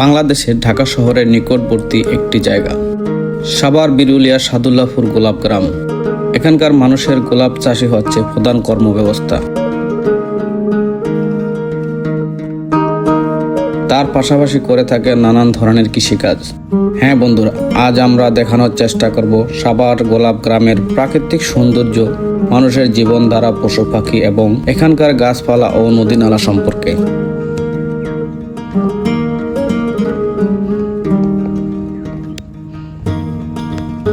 বাংলাদেশের ঢাকা শহরের নিকটবর্তী একটি জায়গা। সাবার বিরুলিয়া, সাদুল্লাপুর গোলাপ গ্রাম। এখানকার মানুষের গোলাপ চাষই হচ্ছে প্রধান কর্মব্যবস্থা। তার পাশাপাশি করে থাকে নানান ধরনের কৃষিকাজ। হ্যাঁ বন্ধুরা, আজ আমরা দেখানোর চেষ্টা করব সাবার গোলাপ গ্রামের প্রাকৃতিক সৌন্দর্য, মানুষের জীবনধারা, পশু পাখি এবং এখানকার গাছপালা ও নদী নালা সম্পর্কে।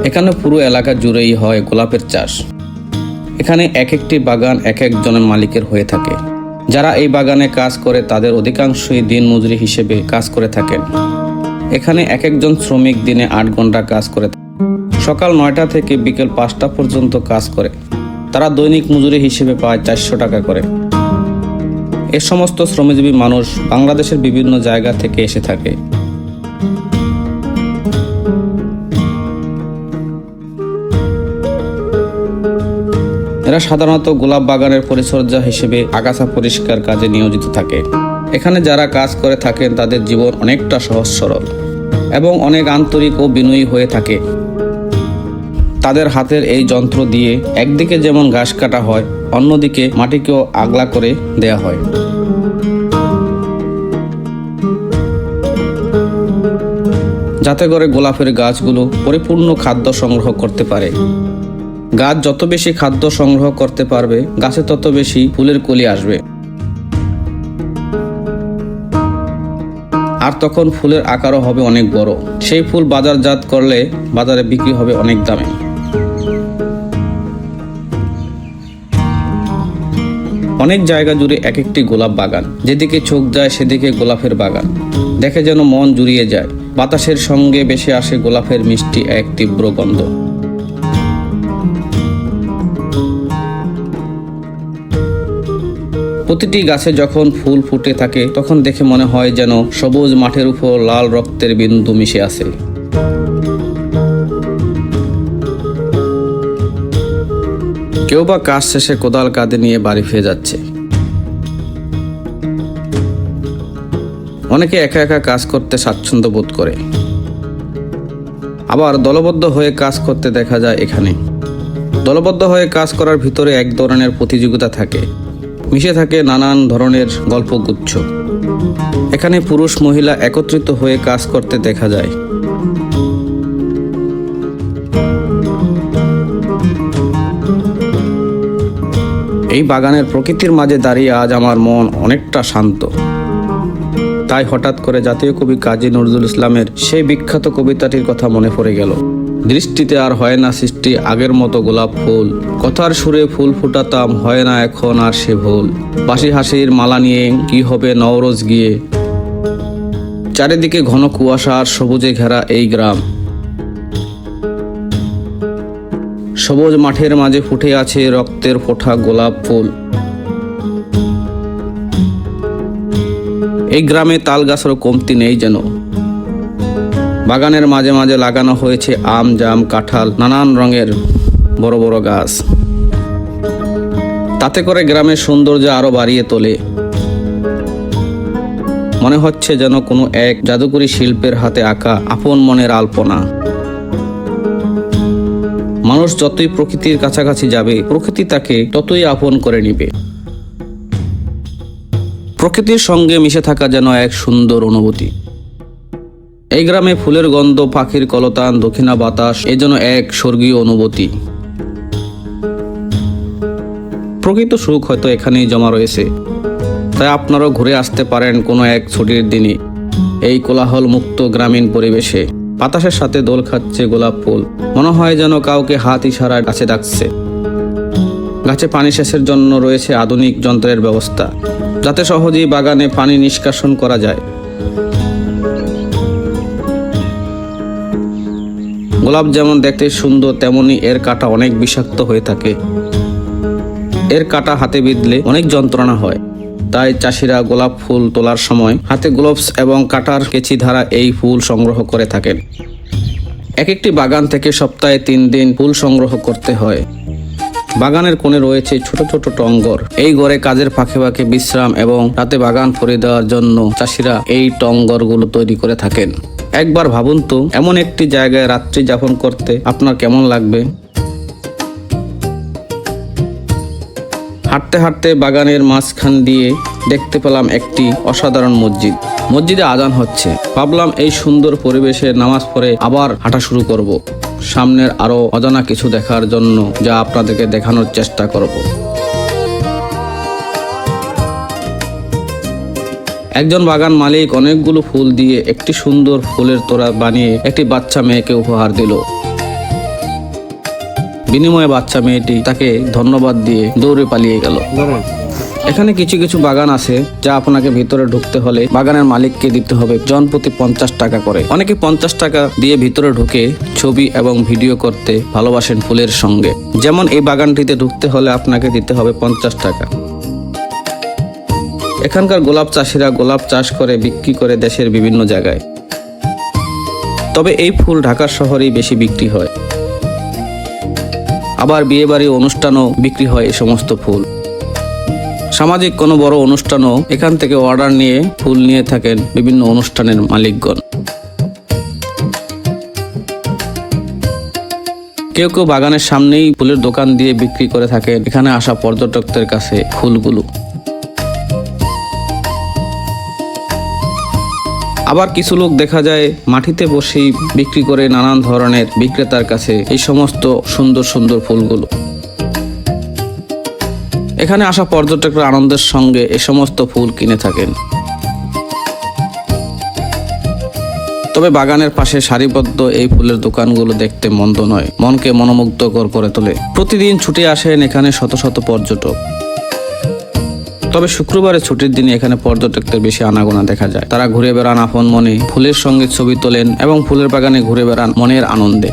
এখানে পুরো এলাকা জুড়েই হয় গোলাপের চাষ। এখানে এক একটি বাগান এক একজনের মালিকের হয়ে থাকে। যারা এই বাগানে কাজ করে তাদের অধিকাংশই দিন মজুরি হিসেবে কাজ করে থাকেন। এখানে এক একজন শ্রমিক দিনে আট ঘণ্টা কাজ করে। সকাল নয়টা থেকে বিকেল পাঁচটা পর্যন্ত কাজ করে। তারা দৈনিক মজুরি হিসেবে পায় চারশো টাকা করে। এ সমস্ত শ্রমজীবী মানুষ বাংলাদেশের বিভিন্ন জায়গা থেকে এসে থাকে। এরা সাধারণত গোলাপ বাগানের পরিচর্যা হিসেবে আগাছা পরিষ্কার কাজে নিয়োজিত থাকে। এখানে যারা কাজ করে থাকেন, তাদের জীবন অনেকটা সহজ সরল এবং অনেক আন্তরিক ও বিনয়ী হয়ে থাকে। তাদের হাতের এই যন্ত্র দিয়ে একদিকে যেমন ঘাস কাটা হয়, অন্যদিকে মাটিকেও আগলা করে দেয়া হয়। যাতে করে গোলাপের গাছগুলো পরিপূর্ণ খাদ্য সংগ্রহ করতে পারে। গাছ যত বেশি খাদ্য সংগ্রহ করতে পারবে, গাছে তত বেশি ফুলের কলি আসবে। আর তখন ফুলের আকারও হবে অনেক বড়। সেই ফুল বাজারজাত করলে বাজারে বিক্রি হবে অনেক দামে। অনেক জায়গা জুড়ে এক একটি গোলাপ বাগান। যেদিকে চোখ যায়, সেদিকে গোলাপের বাগান। দেখে যেন মন জুড়িয়ে যায়। বাতাসের সঙ্গে বেশি আসে গোলাপের মিষ্টি এক তীব্র গন্ধ। প্রতিটি গাছে যখন ফুল ফুটে থাকে, তখন দেখে মনে হয় যেন সবুজ মাঠের উপর লাল রক্তের বিন্দু মিশে আছে। কেউ বা কাজ শেষে কোদাল কাঁধে নিয়ে বাড়ি ফিরে যাচ্ছে। অনেকে একা একা কাজ করতে স্বাচ্ছন্দ্য বোধ করে। আবার দলবদ্ধ হয়ে কাজ করতে দেখা যায় এখানে। দলবদ্ধ হয়ে কাজ করার ভিতরে এক ধরনের প্রতিযোগিতা থাকে। মিশে থাকে নানান ধরনের গল্পগুচ্ছ। এখানে পুরুষ মহিলা একত্রিত হয়ে কাজ করতে দেখা যায়। এই বাগানের প্রকৃতির মাঝে দাঁড়িয়ে আজ আমার মন অনেকটা শান্ত। তাই হঠাৎ করে জাতীয় কবি কাজী নজরুল ইসলামের সেই বিখ্যাত কবিতাটির কথা মনে পড়ে গেল। দৃষ্টিতে আর হয় না সৃষ্টি, আগের মতো গোলাপ ফুল। কথার সুরে ফুল ফুটাতাম, হয় না এখন আর সে ভুল। বাসি হাসির মালা নিয়ে কি হবে নওরোজ গিয়ে? চারিদিকে ঘন কুয়াশা আর সবুজে ঘেরা এই গ্রাম। সবুজ মাঠের মাঝে ফুটে আছে রক্তের ফোঁটা গোলাপ ফুল। এই গ্রামে তাল গাছেরও কমতি নেই যেন। বাগানের মাঝে মাঝে লাগানো হয়েছে আম, জাম, কাঁঠাল, নানান রঙের বড় বড় গাছ। তাতে করে গ্রামের সৌন্দর্য আরও বাড়িয়ে তোলে। মনে হচ্ছে যেন কোনো এক জাদুকরী শিল্পের হাতে আঁকা আপন মনের আলপনা। মানুষ যতই প্রকৃতির কাছাকাছি যাবে, প্রকৃতি তাকে ততই আপন করে নিবে। প্রকৃতির সঙ্গে মিশে থাকা যেন এক সুন্দর অনুভূতি। এই গ্রামে ফুলের গন্ধ, পাখির কলতান, দক্ষিণা বাতাস এ যেন এক স্বর্গীয় অনুভূতি। প্রকৃত সুখ হয়তো এখানেই জমা রয়েছে। তাই আপনারাও ঘুরে আসতে পারেন কোনো এক ছুটির দিনে। এই কোলাহল মুক্ত গ্রামীণ পরিবেশে বাতাসের সাথে দোল খাচ্ছে গোলাপ ফুল। মনে হয় যেন কাউকে হাত ইশারায় গাছে ডাকছে। গাছে পানি সেচের জন্য রয়েছে আধুনিক যন্ত্রের ব্যবস্থা, যাতে সহজেই বাগানে পানি নিষ্কাশন করা যায়। গোলাপ যেমন দেখতে সুন্দর, তেমনি এর কাটা অনেক বিষাক্ত হয়ে থাকে। এর কাটা হাতে বিঁধলে অনেক যন্ত্রণা হয়। তাই চাষিরা গোলাপ ফুল তোলার সময় হাতে গ্লোভস এবং কাটার কেচি ধারা এই ফুল সংগ্রহ করে থাকেন। এক একটি বাগান থেকে সপ্তাহে তিন দিন ফুল সংগ্রহ করতে হয়। বাগানের কোণে রয়েছে ছোট ছোট টঙ্গর। এই ঘরে কাজের ফাঁকে ফাঁকে বিশ্রাম এবং রাতে বাগান ফরিয়ে দেওয়ার জন্য চাষিরা এই টঙ্গরগুলো তৈরি করে থাকেন। একবার ভাবুন তো, এমন একটি জায়গায় রাত্রি যাপন করতে আপনার কেমন লাগবে? হাঁটতে হাঁটতে বাগানের মাঝখান দিয়ে দেখতে পেলাম একটি অসাধারণ মসজিদ। মসজিদে আজান হচ্ছে। ভাবলাম এই সুন্দর পরিবেশে নামাজ পড়ে আবার হাঁটা শুরু করব। সামনের আরও অজানা কিছু দেখার জন্য যা আপনাদেরকে দেখানোর চেষ্টা করব। একজন বাগান মালিক অনেকগুলো ফুল দিয়ে একটি সুন্দর ফুলের তোড়া বানিয়ে একটি বাচ্চা মেয়েকে উপহার দিল। বিনিময়ে বাচ্চা মেয়েটি তাকে ধন্যবাদ দিয়ে দৌড়ে পালিয়ে গেল। এখানে কিছু কিছু বাগান আছে যা আপনাকে ভিতরে ঢুকতে হলে বাগানের মালিককে দিতে হবে জন প্রতি পঞ্চাশ টাকা করে। অনেকে পঞ্চাশ টাকা দিয়ে ভিতরে ঢুকে ছবি এবং ভিডিও করতে ভালোবাসেন ফুলের সঙ্গে। যেমন এই বাগানটিতে ঢুকতে হলে আপনাকে দিতে হবে পঞ্চাশ টাকা। এখানকার গোলাপ চাষিরা গোলাপ চাষ করে বিক্রি করে দেশের বিভিন্ন জায়গায়। তবে এই ফুল ঢাকার শহরেই বেশি বিক্রি হয়। আবার বিয়েবাড়ি অনুষ্ঠানও বিক্রি হয় এই সমস্ত ফুল। সামাজিক কোনো বড় অনুষ্ঠানও এখান থেকে অর্ডার নিয়ে ফুল নিয়ে থাকেন বিভিন্ন অনুষ্ঠানের মালিকগণ। কেউ কেউ বাগানের সামনেই ফুলের দোকান দিয়ে বিক্রি করে থাকেন। এখানে আসা পর্যটকদের কাছে ফুলগুলো। আবার কিছু লোক দেখা যায় মাটিতে বসেই বিক্রি করে নানান ধরনের বিক্রেতার কাছে এই সমস্ত সুন্দর সুন্দর ফুলগুলো। এখানে আসা পর্যটকরা আনন্দের সঙ্গে এ সমস্ত ফুল কিনে থাকেন। তবে বাগানের পাশে সারিবদ্ধ এই ফুলের দোকানগুলো দেখতে মন্দ নয়, মনকে মনোমুগ্ধকর করে তোলে। প্রতিদিন ছুটে আসেন এখানে শত শত পর্যটক। তবে শুক্রবারে ছুটির দিনে এখানে পর্যটকদের বেশি আনাগোনা দেখা যায়। তারা ঘুরে বেড়ান আপন মনে, ফুলের সঙ্গে ছবি তোলেন এবং ফুলের বাগানে ঘুরে বেড়ান মনের আনন্দে।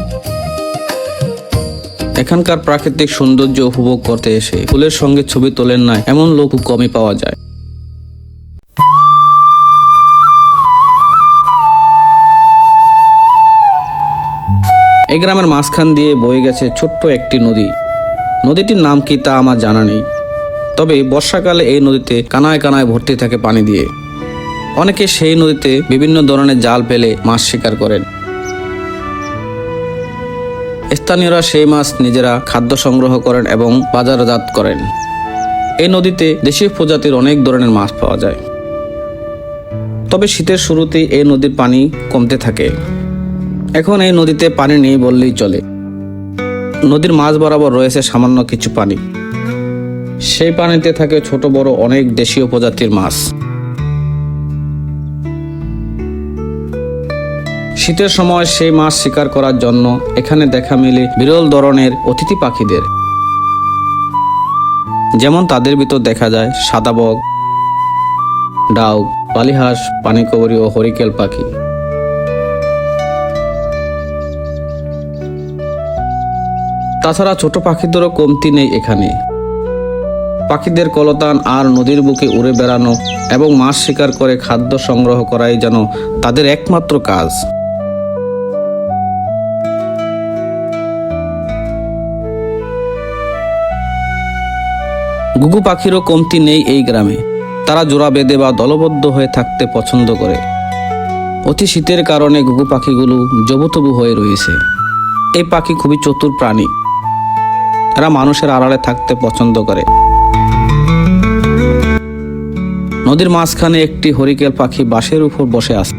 এখানকার প্রাকৃতিক সৌন্দর্য উপভোগ করতে এসে ফুলের সঙ্গে ছবি তোলেন না এমন লোক কমই পাওয়া যায়। এই গ্রামের মাঝখান দিয়ে বয়ে গেছে ছোট্ট একটি নদী। নদীটির নাম কি তা আমার জানা নেই। তবে বর্ষাকালে এই নদীতে কানায় কানায় ভর্তি থাকে পানি দিয়ে। অনেকে সেই নদীতে বিভিন্ন ধরনের জাল ফেলে মাছ শিকার করেন। স্থানীয়রা সেই মাছ নিজেরা খাদ্য সংগ্রহ করেন এবং বাজারজাত করেন। এই নদীতে দেশীয় প্রজাতির অনেক ধরনের মাছ পাওয়া যায়। তবে শীতের শুরুতেই এই নদীর পানি কমতে থাকে। এখন এই নদীতে পানি নেই বললেই চলে। নদীর মাছ বরাবর রয়েছে সামান্য কিছু পানি। সেই পানিতে থাকে ছোট বড় অনেক দেশীয় প্রজাতির মাছ। শীতের সময় সেই মাছ শিকার করার জন্য এখানে দেখা মেলে বিরল ধরনের অতিথি পাখিদের। যেমন তাদের ভিতর দেখা যায় সাদা বক, ডাউ, বালিহাঁস, পানিকবরী ও হরিকেল পাখি। তাছাড়া ছোট পাখিদেরও কমতি নেই এখানে। পাখিদের কলতান আর নদীর বুকে উড়ে বেড়ানো এবং মাছ শিকার করে খাদ্য সংগ্রহ করাই যেন তাদের একমাত্র কাজ। গুগু পাখিরও কমতি নেই এই গ্রামে। তারা জোড়া বেঁধে বা দলবদ্ধ হয়ে থাকতে পছন্দ করে। অতি শীতের কারণে গুগু পাখিগুলো জবুতবু হয়ে রয়েছে। এই পাখি খুবই চতুর প্রাণী। এরা মানুষের আড়ালে থাকতে পছন্দ করে। নদীর মাঝখানে একটি হরিকেল পাখি বাঁশের উপর বসে আছে।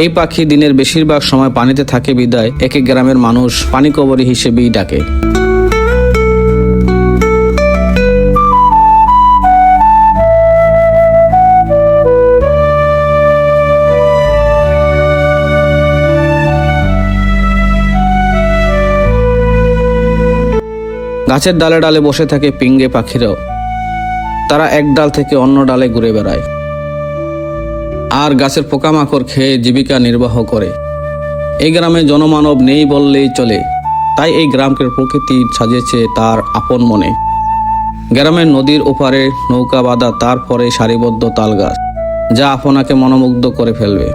এই পাখি দিনের বেশিরভাগ সময় পানিতে থাকে বিদায়। একে গ্রামের মানুষ পানি কবরী হিসেবেই ডাকে। গাছের ডালে ডালে বসে থাকে পিঙ্গে পাখিরাও। তারা এক ডাল থেকে অন্য ডালে ঘুরে বেড়ায়। আর গাছের পোকামাকড় খেয়ে জীবিকা নির্বাহ করে। এই গ্রামে জনমানব নেই বললেই চলে। তাই এই গ্রামকে প্রকৃতি সাজিয়েছে তার আপন মনে। গ্রামের নদীর ওপারে নৌকা বাঁধা তারপরে সারিবদ্ধ তাল গাছ, যা আপনাকে মনোমুগ্ধ করে ফেলবে।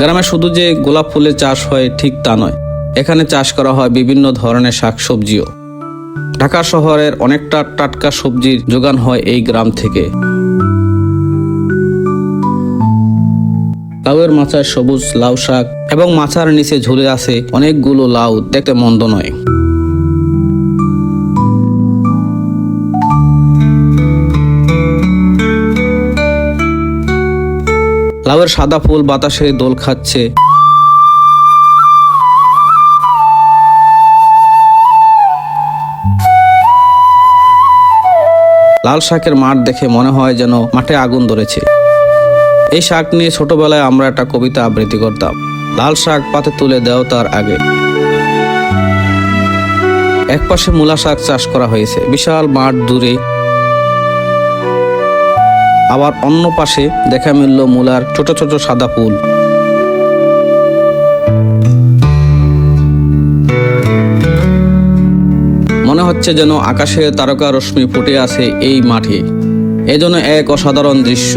গ্রামে শুধু যে গোলাপ ফুলের চাষ হয় ঠিক তা নয়, এখানে চাষ করা হয় বিভিন্ন ধরনের শাকসবজিও। ঢাকা শহরের অনেকটা টাটকা সবজির যোগান হয় এই গ্রাম থেকে। লাউয়ের মাচায় সবুজ লাউ শাক এবং মাচার নিচে ঝুলে আছে অনেকগুলো লাউ, দেখতে মন্দ নয়। লাউয়ের সাদা ফুল বাতাসে দোল খাচ্ছে। লাল শাকের মাঠ দেখে মনে হয় যেন মাঠে আগুন ধরেছে। এই শাক নিয়ে ছোটবেলায় আমরা একটা কবিতা আবৃত্তি করতাম। লাল শাক পাতে তুলে দেও তার আগে। একপাশে মূলা শাক চাষ করা হয়েছে। বিশাল মাঠ দূরে আবার অন্য পাশে দেখা মিলল মূলার ছোট ছোট সাদা ফুল। মনে হচ্ছে যেন আকাশে তারকা রশ্মি ফুটে আছে এই মাঠে। এজন্য এক অসাধারণ দৃশ্য।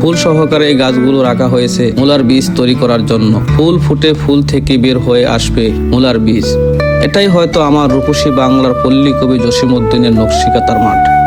ফুল সহকারে এই গাছগুলো রাখা হয়েছে মূলার বীজ তৈরি করার জন্য। ফুল ফুটে ফুল থেকে বের হয়ে আসবে মূলার বীজ। এটাই হয়তো আমার রূপসী বাংলার পল্লী কবি জসিমউদ্দিনের নকশিকাতার মাঠ।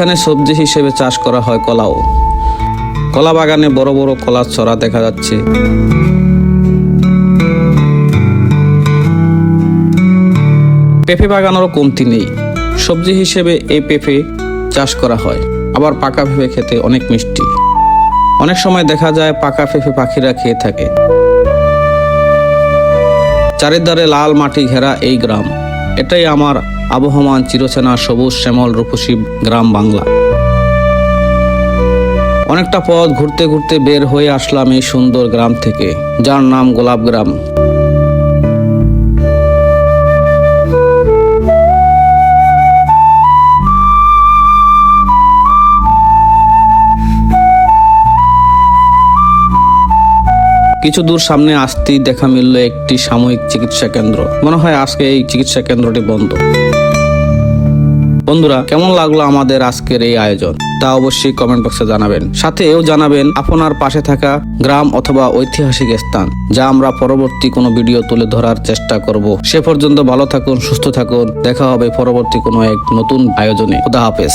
এখানে সবজি হিসেবে চাষ করা হয় কলাও। কলা বাগানে বড় বড় কলার ছড়া দেখা যাচ্ছে। পেঁপে বাগানেরও কমতি নেই। সবজি হিসেবে এই পেঁপে চাষ করা হয়। আবার পাকা পেঁপে খেতে অনেক মিষ্টি। অনেক সময় দেখা যায় পাকা পেঁপে পাখিরা খেয়ে থাকে। চারিধারে লাল মাটি ঘেরা এই গ্রাম। এটাই আমার আবহমান চিরচেনা সবুজ শ্যামল রূপসী গ্রাম বাংলা। অনেকটা পথ ঘুরতে ঘুরতে বের হয়ে আসলাম এই সুন্দর গ্রাম থেকে, যার নাম গোলাপ গ্রাম। কিছু দূর সামনে আসতেই দেখা মিলল একটি সাময়িক চিকিৎসা কেন্দ্র। মনে হয় আজকে এই চিকিৎসা কেন্দ্রটি বন্ধ। বন্ধুরা, কেমন লাগল আমাদের আজকের এই আয়োজন? তা অবশ্যই কমেন্ট বক্সে জানাবেন। সাথেও জানাবেন আপনার পাশে থাকা গ্রাম অথবা ঐতিহাসিক স্থান, যা আমরা পরবর্তী কোনো ভিডিও তুলে ধরার চেষ্টা করব। সে পর্যন্ত ভালো থাকুন, সুস্থ থাকুন। দেখা হবে পরবর্তী কোনো এক নতুন আয়োজনে। খুদা হাফেজ।